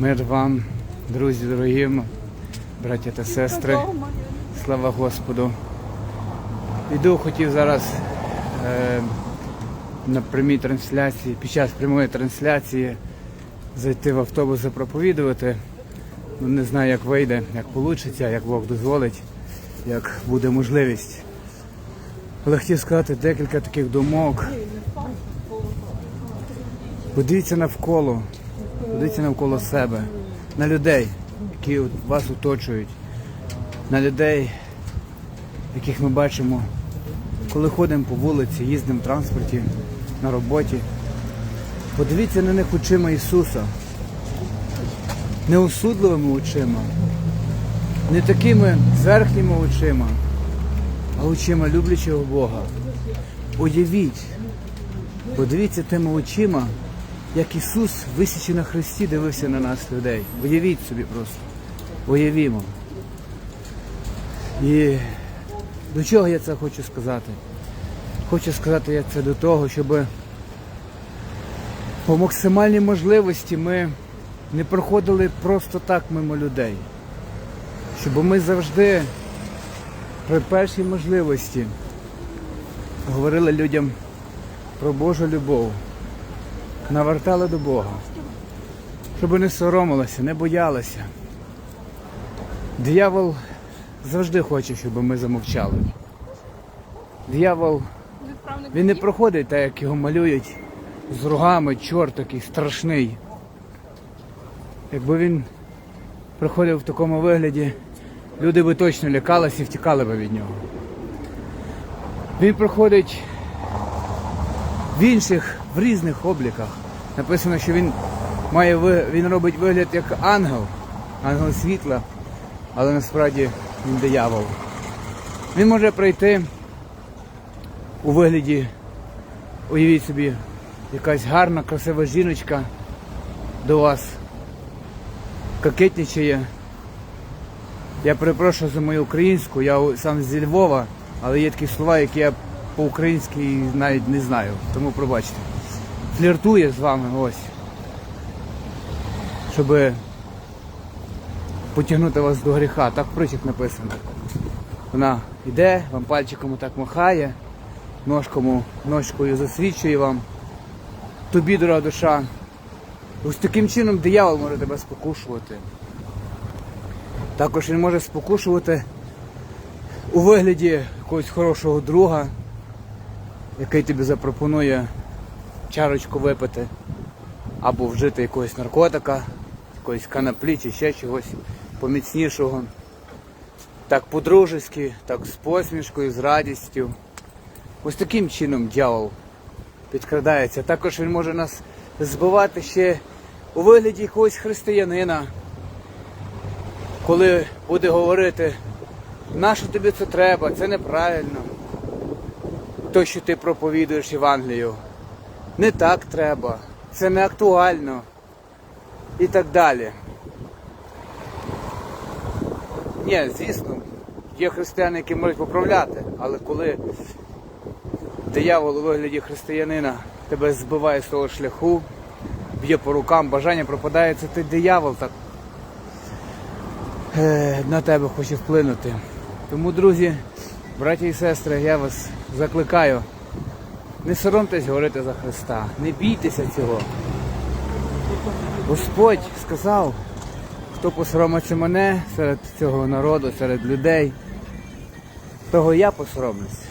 Мир вам, друзі дорогі, браття та сестри. Слава Господу. Іду, хотів зараз е, на прямій трансляції, під час прямої трансляції зайти в автобус і проповідувати. Ну, не знаю, як вийде, як вийде, як Бог дозволить, як буде можливість. Але хотів сказати декілька таких думок. Подивіться навколо, подивіться навколо себе, на людей, які вас оточують, на людей, яких ми бачимо, коли ходимо по вулиці, їздимо в транспорті, на роботі. Подивіться на них очима Ісуса. Не осудливими очима, не такими зверхніми очима, а очима люблячого Бога. Уявіть, подивіться тими очима, як Ісус, висячи на Христі, дивився на нас, людей. Уявіть собі просто. Уявімо. І до чого я це хочу сказати? Хочу сказати я це до того, щоб по максимальній можливості ми не проходили просто так мимо людей. Щоб ми завжди при першій можливості говорили людям про Божу любов, навертали до Бога, щоб не соромилися, не боялися. Диявол завжди хоче, щоб ми замовчали. Диявол, він не проходить так, як його малюють з рогами, чорт такий страшний. Якби він приходив в такому вигляді, люди би точно лякалися і втікали би від нього. Він проходить в інших, в різних обліках. Написано, що він має він робить вигляд як ангел, ангел світла, але насправді він диявол. Він може прийти у вигляді, уявіть собі, якась гарна, красива жіночка до вас кокетничає. Я перепрошую за мою українську, я сам зі Львова, але є такі слова, які я по-українськи навіть не знаю, тому пробачте. Фліртує з вами ось. Щоб потягнути вас до гріха. Так в притчах написано. Вона йде, вам пальчиком так махає, ножкому, ножкою засвідчує вам. Тобі, дорога душа. Ось таким чином диявол може тебе спокушувати. Також він може спокушувати у вигляді якогось хорошого друга, який тобі запропонує чарочку випити, або вжити якогось наркотика, якоїсь канаплі чи ще чогось поміцнішого. Так по-дружески, так з посмішкою, з радістю. Ось таким чином дьявол підкрадається. Також він може нас збивати ще у вигляді якогось християнина, коли буде говорити, нащо тобі це треба, це неправильно. То, що ти проповідуєш Євангелію, не так треба, це не актуально і так далі. Ні, звісно, є християни, які можуть поправляти, але коли диявол у вигляді християнина тебе збиває з того шляху, б'є по рукам, бажання пропадає, це ти диявол так е, на тебе хоче вплинути. Тому, друзі, браті і сестри, я вас закликаю, не соромтесь говорити за Христа, не бійтеся цього. Господь сказав, хто посоромиться мене серед цього народу, серед людей, того я посоромлюсь.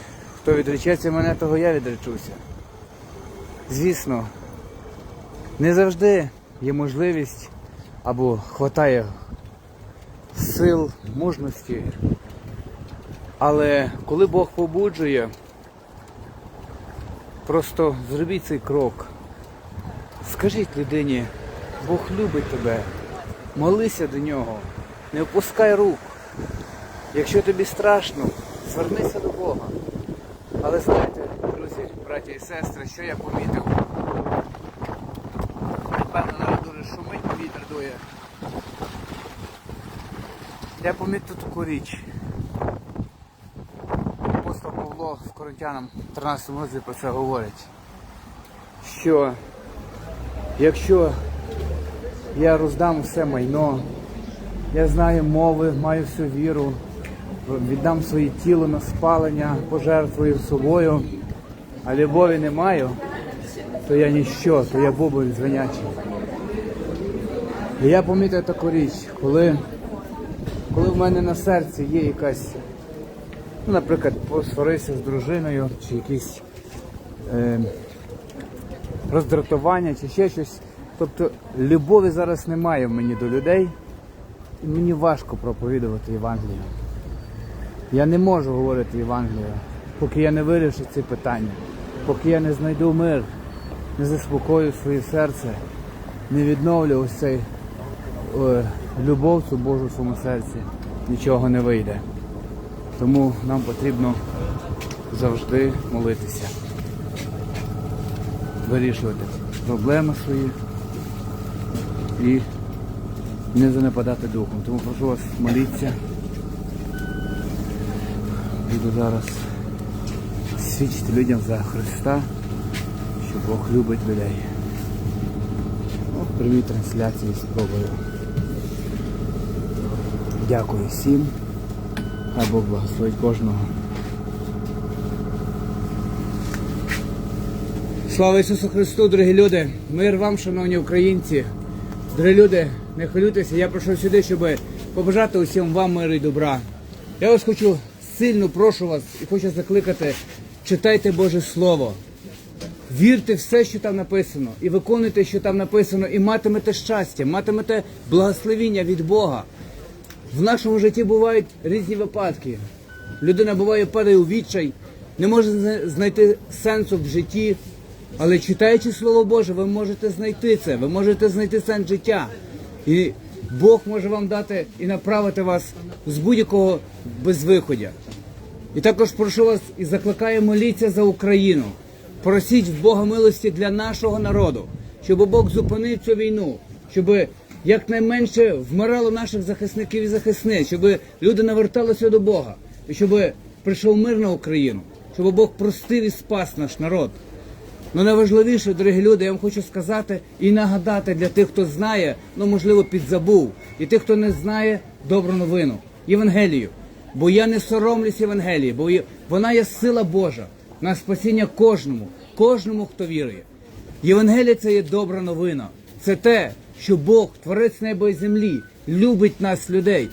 Хто відречеться мене, того я відречуся. Звісно, не завжди є можливість або хватає сил, мужності. Але коли Бог побуджує, просто зробіть цей крок. Скажіть людині, Бог любить тебе, молися до нього, не опускай рук. Якщо тобі страшно, звернися до Бога. Але знаєте, друзі, браті і сестри, що я помітив? Напевно, навіть дуже шумить, вітер дує. Я помітив таку річ. Коринтянам 13 розділі про це говорить. Що якщо я роздам все майно, я знаю мови, маю всю віру, віддам своє тіло на спалення, пожертвую собою, а любові не маю, то я ніщо, то я бубон звинячий. І я помітив таку річ, коли, коли в мене на серці є якась, ну, наприклад, посварився з дружиною, чи якісь е, роздратування, чи ще щось. Тобто любові зараз немає в мені до людей, і мені важко проповідувати Євангелію. Я не можу говорити Євангелію, поки я не вирішу ці питання, поки я не знайду мир, не заспокою своє серце, не відновлю ось цей е, любов цю Божу в своєму серці, нічого не вийде. Тому нам потрібно завжди молитися, вирішувати проблеми свої і не занепадати духом. Тому прошу вас моліться. Буду зараз свідчити людям за Христа, що Бог любить людей. Ну, Привіт трансляції спробую. Дякую всім. Хай Бог благословить кожного. Слава Ісусу Христу, дорогі люди! Мир вам, шановні українці. Дорогі люди, не хвилюйтеся, я прийшов сюди, щоб побажати усім вам миру і добра. Я вас хочу сильно прошу вас і хочу закликати, читайте Боже Слово. Вірте все, що там написано, і виконуйте, що там написано, і матимете щастя, матимете благословіння від Бога. В нашому житті бувають різні випадки. Людина буває падає у відчай, не може знайти сенсу в житті. Але читаючи Слово Боже, ви можете знайти це, ви можете знайти сенс життя. І Бог може вам дати і направити вас з будь-якого безвиходя. І також прошу вас і закликаю моліться за Україну. Просіть в Бога милості для нашого народу, щоб Бог зупинив цю війну, щоб якнайменше вмирало наших захисників і захисниць, щоб люди наверталися до Бога, і щоб прийшов мир на Україну, щоб Бог простив і спас наш народ. Ну найважливіше, дорогі люди, я вам хочу сказати і нагадати для тих, хто знає, ну можливо, підзабув, і тих, хто не знає добру новину, Євангелію. Бо я не соромлюсь Євангелії, бо вона є сила Божа на спасіння кожному, кожному, хто вірує. Євангелія це є добра новина. Це те, що Бог, Творець неба і землі, любить нас, людей,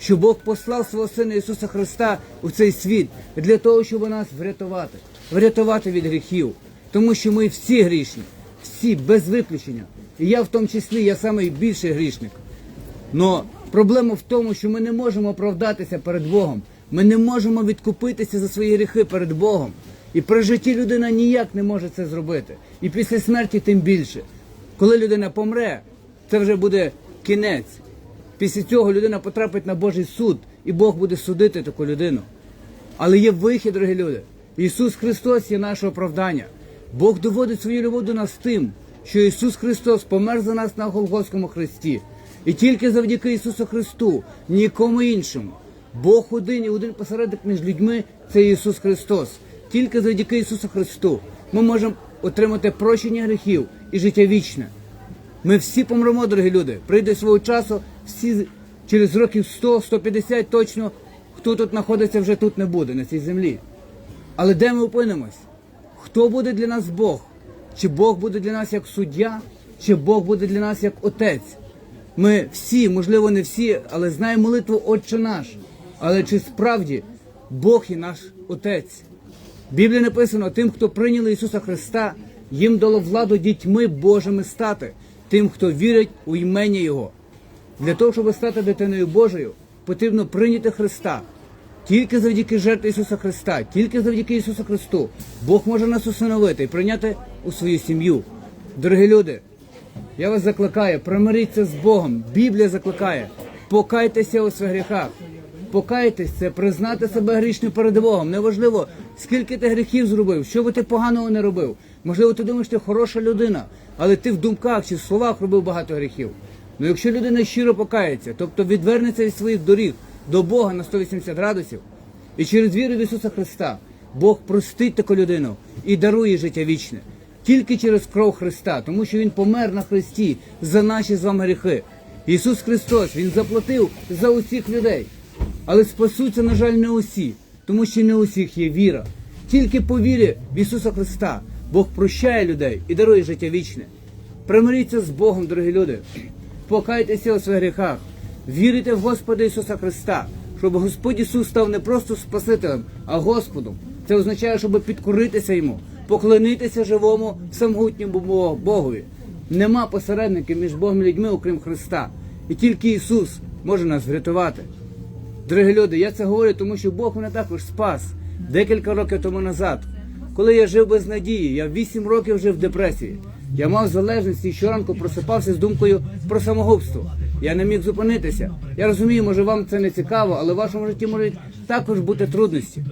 що Бог послав свого Сина Ісуса Христа у цей світ для того, щоб нас врятувати, врятувати від гріхів. Тому що ми всі грішні, всі без виключення. І я в тому числі, я найбільший грішник. Но проблема в тому, що ми не можемо оправдатися перед Богом. Ми не можемо відкупитися за свої гріхи перед Богом. І при житті людина ніяк не може це зробити. І після смерті тим більше. Коли людина помре, це вже буде кінець. Після цього людина потрапить на Божий суд, і Бог буде судити таку людину. Але є вихід, дорогі люди. Ісус Христос є наше оправдання. Бог доводить свою любов до нас тим, що Ісус Христос помер за нас на Голгофському хресті. І тільки завдяки Ісусу Христу, нікому іншому. Бог один і один посередник між людьми це Ісус Христос. Тільки завдяки Ісусу Христу ми можемо отримати прощення гріхів і життя вічне. Ми всі помремо, дорогі люди. Прийде свого часу, всі через років 100-150 точно, хто тут знаходиться, вже тут не буде, на цій землі. Але де ми опинимось? Хто буде для нас Бог? Чи Бог буде для нас як суддя, чи Бог буде для нас як отець? Ми всі, можливо, не всі, але знаємо молитву Отче наш. Але чи справді Бог і наш Отець? В Біблії написано, тим, хто прийняли Ісуса Христа, їм дало владу дітьми Божими стати, тим, хто вірить у імення Його. Для того, щоб стати дитиною Божою, потрібно прийняти Христа. Тільки завдяки жертві Ісуса Христа, тільки завдяки Ісусу Христу, Бог може нас усиновити і прийняти у свою сім'ю. Дорогі люди, я вас закликаю, примиріться з Богом. Біблія закликає, покайтеся у своїх гріхах. Покайтесь це признати себе грішним перед Богом. Неважливо, скільки ти гріхів зробив, що би ти поганого не робив. Можливо, ти думаєш, ти хороша людина, але ти в думках чи в словах робив багато гріхів. Ну якщо людина щиро покається, тобто відвернеться від своїх доріг до Бога на 180 градусів, і через віру в Ісуса Христа Бог простить таку людину і дарує життя вічне. Тільки через кров Христа, тому що Він помер на Христі за наші з вами гріхи. Ісус Христос, Він заплатив за усіх людей. Але спасуться, на жаль, не усі, тому що не у всіх є віра. Тільки по вірі в Ісуса Христа Бог прощає людей і дарує життя вічне. Примиріться з Богом, дорогі люди. Покайтеся у своїх гріхах. Вірите в Господа Ісуса Христа, щоб Господь Ісус став не просто Спасителем, а Господом. Це означає, щоб підкоритися Йому, поклонитися живому самогутньому Богові. Нема посередників між Богом і людьми, окрім Христа. І тільки Ісус може нас врятувати. Дорогі люди, я це говорю, тому що Бог мене також спас декілька років тому назад. Коли я жив без надії, я 8 років жив в депресії. Я мав залежність і щоранку просипався з думкою про самогубство. Я не міг зупинитися. Я розумію, може вам це не цікаво, але в вашому житті можуть також бути трудності.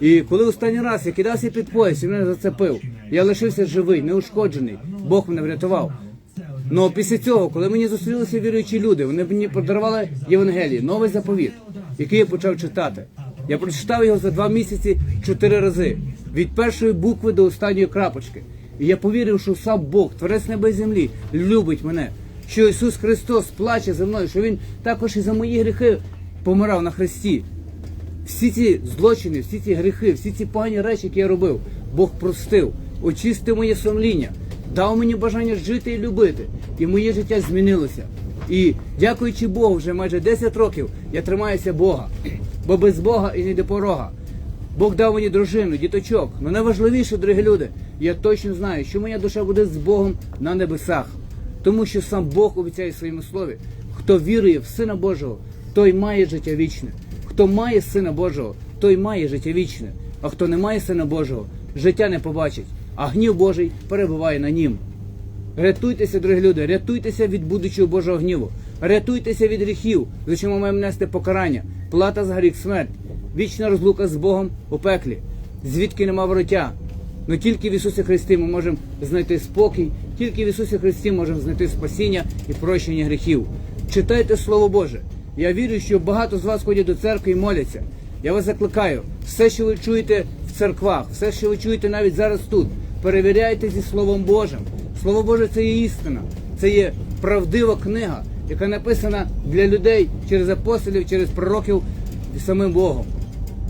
І коли останній раз я кидався під пояс і мене зацепив, я лишився живий, неушкоджений. Бог мене врятував. Ну після цього, коли мені зустрілися віруючі люди, вони мені подарували Євангеліє, новий заповіт, який я почав читати. Я прочитав його за два місяці чотири рази, від першої букви до останньої крапочки. І я повірив, що сам Бог, творець неба і землі, любить мене, що Ісус Христос плаче за мною, що Він також і за мої гріхи помирав на хресті. Всі ці злочини, всі ці гріхи, всі ці погані речі, які я робив, Бог простив, очистив моє сумління, дав мені бажання жити і любити. І моє життя змінилося. І дякуючи Богу, вже майже 10 років я тримаюся Бога, бо без Бога і не до порога. Бог дав мені дружину, діточок. Ну найважливіше, дорогі люди, я точно знаю, що моя душа буде з Богом на небесах. Тому що сам Бог обіцяє в своєму слові, хто вірує в Сина Божого, той має життя вічне. Хто має Сина Божого, той має життя вічне. А хто не має Сина Божого, життя не побачить, а гнів Божий перебуває на нім. Рятуйтеся, дорогі люди, рятуйтеся від будучого Божого гніву, рятуйтеся від гріхів, за що ми маємо нести покарання, плата за гріх смерть, вічна розлука з Богом у пеклі, звідки нема вороття. Но тільки в Ісусі Христі ми можемо знайти спокій, тільки в Ісусі Христі можемо знайти спасіння і прощення гріхів. Читайте Слово Боже. Я вірю, що багато з вас ходять до церкви і моляться. Я вас закликаю, все, що ви чуєте в церквах, все, що ви чуєте навіть зараз тут, перевіряйте зі Словом Божим. Слово Боже це є істина, це є правдива книга, яка написана для людей через апостолів, через пророків і самим Богом.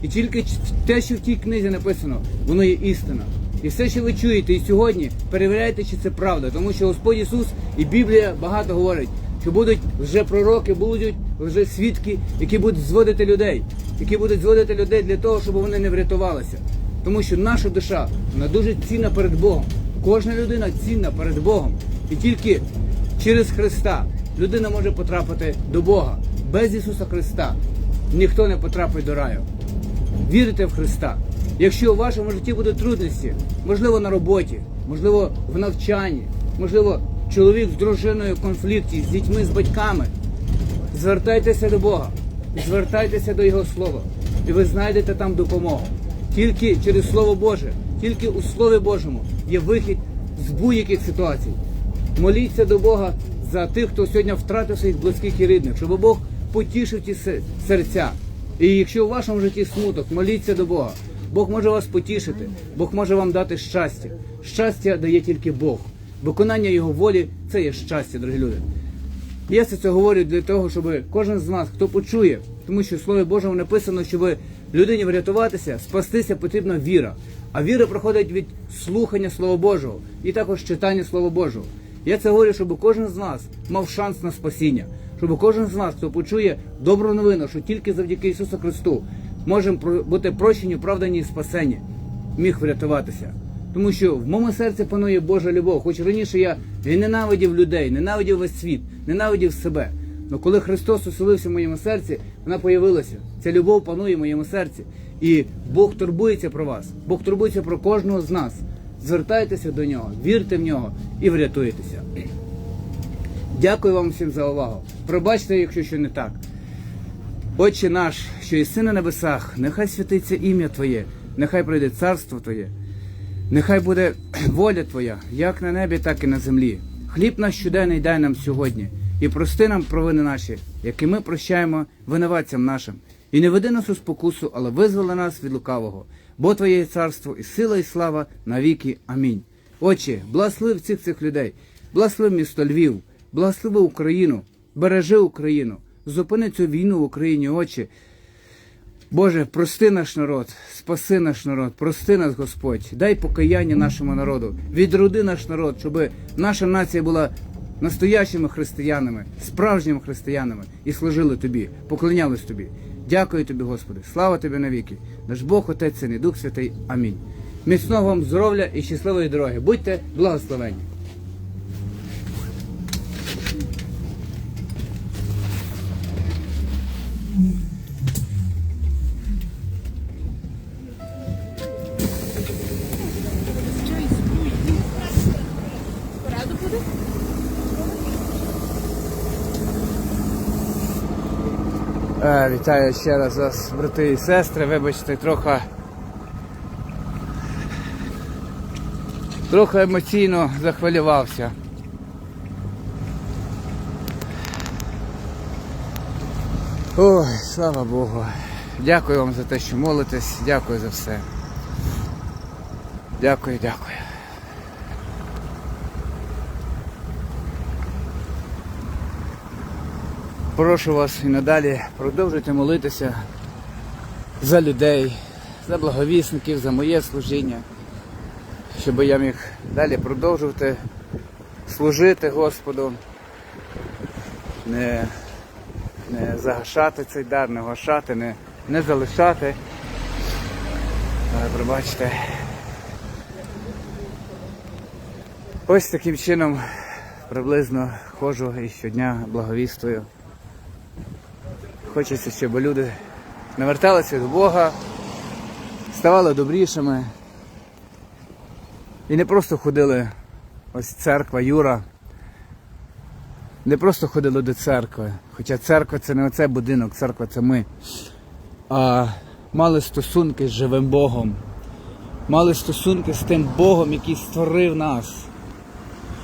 І тільки те, що в тій книзі написано, воно є істина. І все, що ви чуєте і сьогодні, перевіряйте, чи це правда, тому що Господь Ісус і Біблія багато говорить, що будуть вже пророки, будуть вже свідки, які будуть зводити людей, які будуть зводити людей для того, щоб вони не врятувалися. Тому що наша душа вона дуже цінна перед Богом. Кожна людина цінна перед Богом. І тільки через Христа людина може потрапити до Бога. Без Ісуса Христа ніхто не потрапить до раю. Вірите в Христа. Якщо у вашому житті будуть трудності, можливо, на роботі, можливо, в навчанні, можливо, чоловік з дружиною в конфлікті, з дітьми, з батьками, звертайтеся до Бога, звертайтеся до Його Слова, і ви знайдете там допомогу. Тільки через Слово Боже, тільки у Слові Божому є вихід з будь-яких ситуацій. Моліться до Бога за тих, хто сьогодні втратив своїх близьких і рідних, щоб Бог потішив ті серця. І якщо у вашому житті смуток, моліться до Бога. Бог може вас потішити, Бог може вам дати щастя. Щастя дає тільки Бог. Виконання Його волі це є щастя, дорогі люди. Я це це говорю для того, щоб кожен з вас, хто почує, тому що в Слові Божому написано, щоб людині врятуватися, спастися потрібна віра. А віра проходить від слухання Слова Божого і також читання Слова Божого. Я це говорю, щоб кожен з нас мав шанс на спасіння, щоб кожен з нас, хто почує добру новину, що тільки завдяки Ісусу Христу можемо бути прощені, оправдані і спасені, міг врятуватися. Тому що в моєму серці панує Божа любов. Хоч раніше я ненавидів людей, ненавидів весь світ, ненавидів себе. Але коли Христос оселився в моєму серці, вона появилася. Ця любов панує в моєму серці. І Бог турбується про вас. Бог турбується про кожного з нас. Звертайтеся до нього, вірте в нього і врятуєтеся. Дякую вам всім за увагу. Пробачте, якщо що не так. Отче наш, що єси на небесах, нехай святиться ім'я Твоє, нехай прийде царство Твоє. Нехай буде воля Твоя, як на небі, так і на землі. Хліб наш щоденний дай нам сьогодні, і прости нам провини наші, які ми прощаємо винуватцям нашим. І не веди нас у спокусу, але визволи нас від лукавого. Бо Твоє царство, і сила, і слава навіки. Амінь. Отче, благослови всіх цих людей, благослови місто Львів, благослови Україну, бережи Україну, зупини цю війну в Україні, Отче. Боже, прости наш народ, спаси наш народ, прости нас, Господь, дай покаяння нашому народу, відроди наш народ, щоб наша нація була настоящими християнами, справжніми християнами і служили тобі, поклонялись тобі. Дякую тобі, Господи, слава тобі навіки. Наш Бог, Отець Син і Дух Святий. Амінь. Міцного вам здоров'я і щасливої дороги. Будьте благословені. Вітаю ще раз вас, брати і сестри. Вибачте, трохи. Трохи емоційно захвилювався. Ой, слава Богу. Дякую вам за те, що молитесь. Дякую за все. Дякую, дякую. Прошу вас і надалі продовжуйте молитися за людей, за благовісників, за моє служіння, щоб я міг далі продовжувати служити Господу, не, не загашати цей дар, не гашати, не, не залишати. Пробачте. Ось таким чином приблизно ходжу і щодня благовістую. Хочеться, щоб люди наверталися до Бога, ставали добрішими. І не просто ходили ось церква Юра. Не просто ходили до церкви. Хоча церква це не оцей будинок, церква це ми. А мали стосунки з живим Богом. Мали стосунки з тим Богом, який створив нас.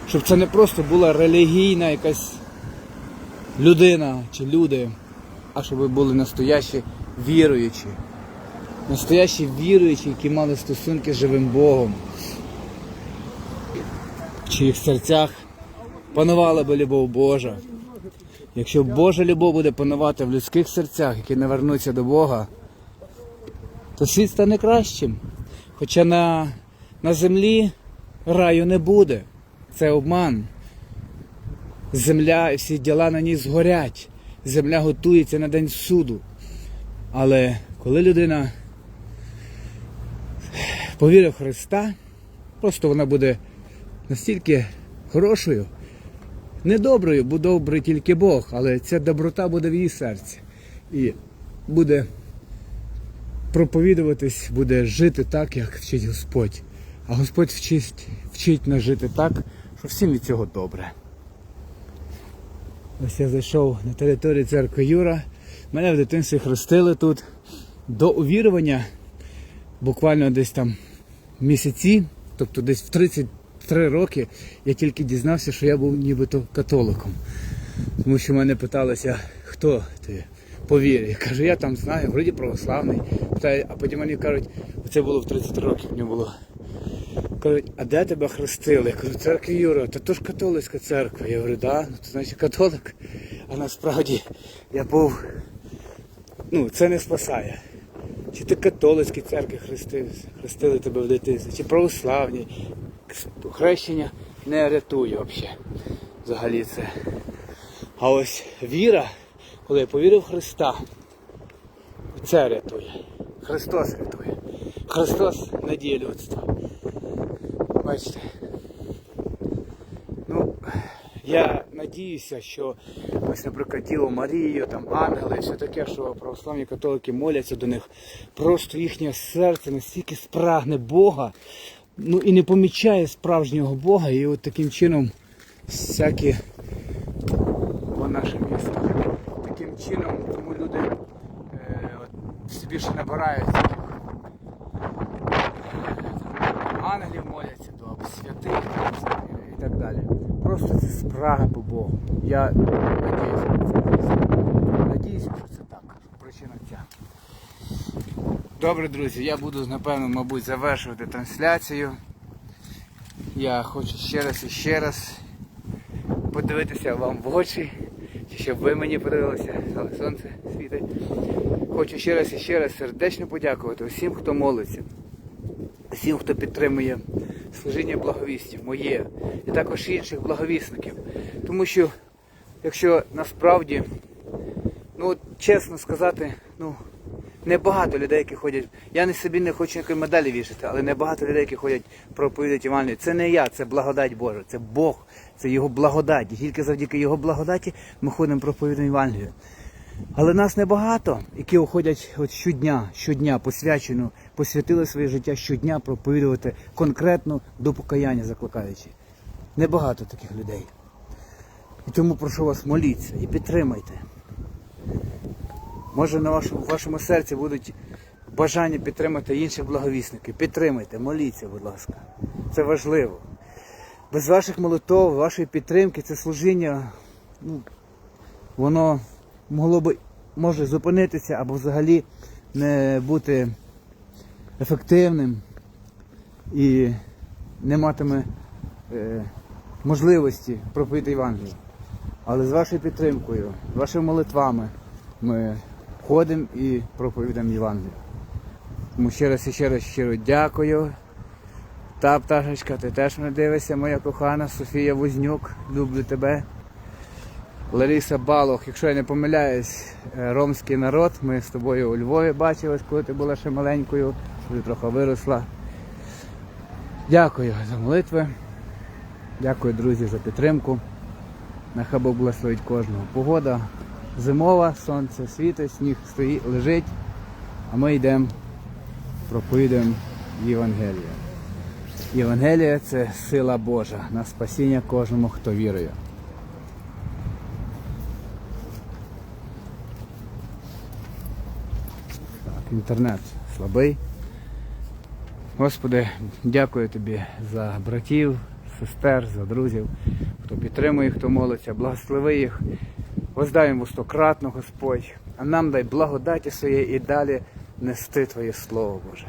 Щоб це не просто була релігійна якась людина чи люди а щоб ви були настоящі віруючі. Настоящі віруючі, які мали стосунки з живим Богом. В чиїх серцях панувала би любов Божа. Якщо Божа любов буде панувати в людських серцях, які не вернуться до Бога, то світ стане кращим. Хоча на, на землі раю не буде. Це обман. Земля і всі діла на ній згорять земля готується на день суду. Але коли людина повірить в Христа, просто вона буде настільки хорошою, не доброю, бо добрий тільки Бог, але ця доброта буде в її серці. І буде проповідуватись, буде жити так, як вчить Господь. А Господь вчить, вчить нас жити так, що всім від цього добре. Ось я зайшов на територію церкви Юра. Мене в дитинстві хрестили тут. До увірування буквально десь там місяці, тобто десь в 33 роки, я тільки дізнався, що я був нібито католиком. Тому що мене питалися, хто ти по вірі. Я кажу, я там знаю, вроді православний. Питаю, а потім мені кажуть, це було в 30 років, мені було. Кажуть, а де тебе хрестили? Я кажу, церква Юра, та то ж католицька церква. Я говорю, да, ну то значить католик. А насправді я був, ну це не спасає. Чи ти католицькій церкві хрестився, хрестили тебе в дитинстві, чи православні. Хрещення не рятує взагалі. Взагалі це. А ось віра, коли я повірив в Христа, це рятує. Христос рятує. Христос надія людства. Бачите. Ну, я надіюся, що ось, наприклад, Діло Марію, там ангели, все таке, що православні католики моляться до них. Просто їхнє серце настільки спрагне Бога, ну і не помічає справжнього Бога. І от таким чином всякі по нашим містам. Таким чином, тому люди е, от, все більше набираються. ангелів моляться до святих і так далі. Просто це спрага по Богу. Я надіюся на це. Надіюся, що це так. Причина ця. Добре, друзі, я буду, напевно, мабуть, завершувати трансляцію. Я хочу ще раз і ще раз подивитися вам в очі, щоб ви мені подивилися, але сонце світить. Хочу ще раз і ще раз сердечно подякувати усім, хто молиться, усім, хто підтримує служіння благовістів, моє і також інших благовісників. Тому що, якщо насправді, ну чесно сказати, ну небагато людей, які ходять. Я не собі не хочу ніякої медалі вішати, але небагато людей, які ходять проповідати Івангелію. Це не я, це благодать Божа, це Бог, це його благодать. І тільки завдяки його благодаті ми ходимо проповідуємо Євангелію. Але нас небагато, які уходять от щодня, щодня посвячено, посвятили своє життя щодня проповідувати конкретно до покаяння закликаючи. Небагато таких людей. І тому прошу вас, моліться і підтримайте. Може на вашому, вашому серці будуть бажання підтримати інших благовісників. Підтримайте, моліться, будь ласка. Це важливо. Без ваших молитов, вашої підтримки, це служіння, ну, воно могло би може зупинитися або взагалі не бути ефективним і не матиме е, можливості проповідати Євангелію. Але з вашою підтримкою, з вашими молитвами ми ходимо і проповідаємо Євангелію. Тому ще раз і ще раз щиро дякую. Та пташечка, ти теж мене дивишся, моя кохана Софія Вознюк, люблю тебе. Лариса Балох, якщо я не помиляюсь, е, ромський народ. Ми з тобою у Львові бачились, коли ти була ще маленькою, коли трохи виросла. Дякую за молитви. Дякую, друзі, за підтримку. Нехай Бог благословить кожного. Погода зимова, сонце світить, сніг стоїть, лежить, а ми йдемо, проповідуємо Євангелія. Євангелія це сила Божа на спасіння кожному, хто вірує. Так, інтернет слабий. Господи, дякую тобі за братів, сестер, за друзів, хто підтримує, хто молиться, благослови їх, воздай йому стократно, Господь, а нам дай благодаті своєї і далі нести Твоє Слово Боже.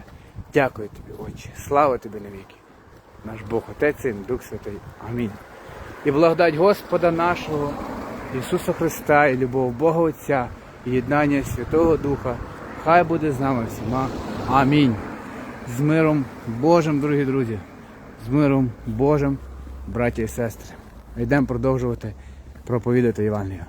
Дякую тобі, Отче. Слава тобі навіки. Наш Бог, Отець, Син, Дух Святий. Амінь. І благодать Господа нашого, Ісуса Христа, і любов Бога Отця, і єднання Святого Духа, хай буде з нами всіма. Амінь. З миром Божим, дорогі друзі, з миром Божим, браті і сестри. Йдемо продовжувати проповідати Євангелію.